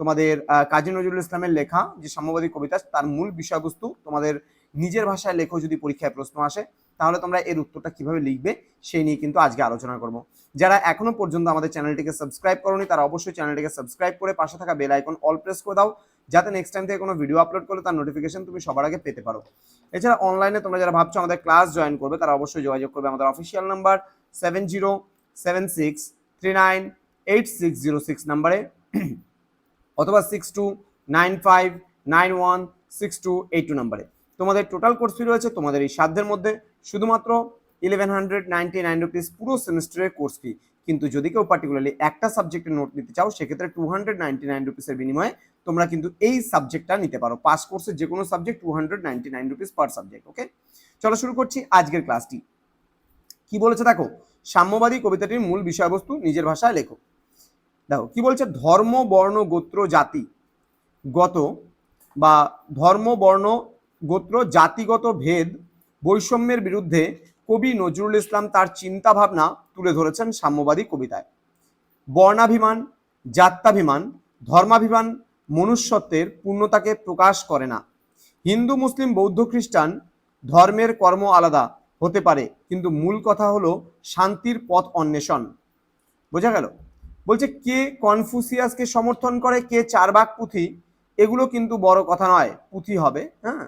তোমাদের কাজী নজরুল ইসলামের লেখা যে সাম্যবাদী কবিতা, তার মূল বিষয়বস্তু তোমাদের নিজের ভাষায় লেখো যদি পরীক্ষায় প্রশ্ন আসে, তাহলে তোমরা এর উত্তরটা কীভাবে লিখবে সেই নিয়ে কিন্তু আজকে আলোচনা করব। যারা এখনও পর্যন্ত আমাদের চ্যানেলটিকে সাবস্ক্রাইব করোনি, তারা অবশ্যই চ্যানেলটিকে সাবস্ক্রাইব করে পাশে থাকা বেল আইকন অল প্রেস করে দাও, যাতে নেক্সট টাইম থেকে কোনো ভিডিও আপলোড করলে তার নোটিফিকেশন তুমি সবার আগে পেতে পারো। এছাড়া অনলাইনে তোমরা যারা ভাবছ আমাদের ক্লাস জয়েন করবে, তারা অবশ্যই যোগাযোগ করবে আমাদের official number seven zero seven six three nine eight six zero six নাম্বারে অথবা six two nine five nine one six two eight two নাম্বারে। তোমাদের টোটাল কোর্স ফি রয়েছে তোমাদের এই সাধ্যের মধ্যে। শুধুমাত্র eleven hundred ninety nine rupees পুরো সেমিস্টারের কোর্স ফি কিন্তু যদি কেউ পার্টিকুলারলি একটা সাবজেক্টের নোট নিতে চাও, সেক্ষেত্রে টু হান্ড্রেড নাইনটি নাইন রুপিসের বিনিময়ে তোমরা কিন্তু এই সাবজেক্টটা নিতে পারো। পাস কোর্সের যে কোনো subject two hundred ninety nine rupees per subject okay চলো শুরু করছি আজকের ক্লাসটি কি বলেছে দেখো? সাম্যবাদী কবিতাটির মূল বিষয়বস্তু নিজের ভাষায় লেখো। দেখো, কি বলছে? ধর্ম, বর্ণ, গোত্র, জাতি গত বা ধর্ম, বর্ণ, গোত্র, জাতিগত ভেদ, বৈষম্যের বিরুদ্ধে কবি নজরুল ইসলাম তার চিন্তা ভাবনা তুলে ধরেছেন সাম্যবাদী কবিতায়। বর্ণাভিমান, জাত্যাভিমান, ধর্মাভিমান মনুষ্যত্বের পূর্ণতাকে প্রকাশ করে না। হিন্দু, মুসলিম, বৌদ্ধ, খ্রিস্টান ধর্মের কর্ম আলাদা হতে পারে, কিন্তু মূল কথা হলো শান্তির পথ অন্বেষণ। বোঝা গেল? বলছে, কে কনফুসিয়াসকে সমর্থন করে, কে চারবাক পুঁথি? এগুলো কিন্তু বড় কথা নয়, পুঁথি হবে হ্যাঁ?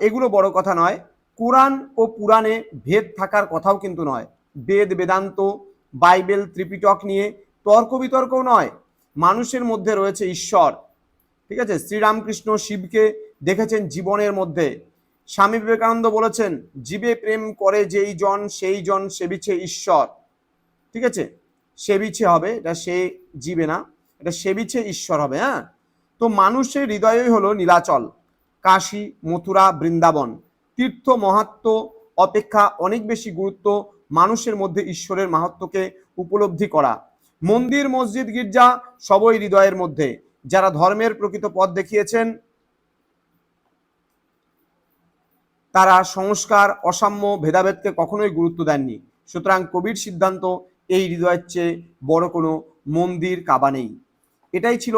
এগুলো বড় কথা নয়। কোরআন ও পুরাণে ভেদ থাকার কথাও কিন্তু নয়। বেদ, বেদান্ত, বাইবেল, ত্রিপিটক নিয়ে তর্ক বিতর্কও নয়। মানুষের মধ্যে রয়েছে ঈশ্বর। ঠিক আছে? শ্রীরামকৃষ্ণ শিবকে দেখেছেন জীবনের মধ্যে। স্বামী বিবেকানন্দ বলেছেন, জীবে প্রেম করে যেই জন, সেই জন সেবিছে ঈশ্বর। ঠিক আছে? সেবিছে হবে, এটা সে জীবে না, এটা সেবিছে ঈশ্বর হবে হ্যাঁ? তো মানুষের হৃদয়ই হলো নীলাচল, কাশী, মথুরা, বৃন্দাবন। তীর্থ, মহাত্ম অপেক্ষা অনেক বেশি গুরুত্ব মানুষের মধ্যে ঈশ্বরের মাহাত্ম্যকে উপলব্ধি করা। মন্দির, মসজিদ, গির্জা সবই হৃদয়ের মধ্যে। যারা ধর্মের প্রকৃত পথ দেখিয়েছেন, তারা সংস্কার, অসাম্য, ভেদাভেদকে কখনোই গুরুত্ব দেননি। সুতরাং কবির সিদ্ধান্ত এই হৃদয়ের চেয়ে বড় কোনো মন্দির কাবা নেই। এটাই ছিল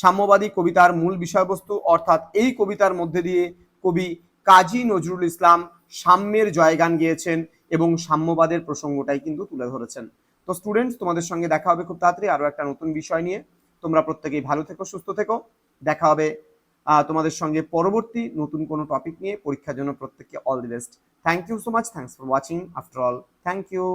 সাম্যবাদী কবিতার মূল বিষয়বস্তু, অর্থাৎ এই কবিতার মধ্যে দিয়ে কবি কাজী নজরুল ইসলাম সাম্যের জয়গান গেয়েছেন এবং সাম্যবাদের প্রসঙ্গটাই কিন্তু তুলে ধরেছেন। তো স্টুডেন্টস তোমাদের সঙ্গে দেখা হবে খুব তাড়াতাড়ি আরও একটা নতুন বিষয় নিয়ে। তোমরা প্রত্যেকেই ভালো থেকো, সুস্থ থেকো। দেখা হবে তোমাদের সঙ্গে পরবর্তী নতুন কোনো টপিক নিয়ে। পরীক্ষার জন্য প্রত্যেককে all the best thank you so much thanks for watching after all thank you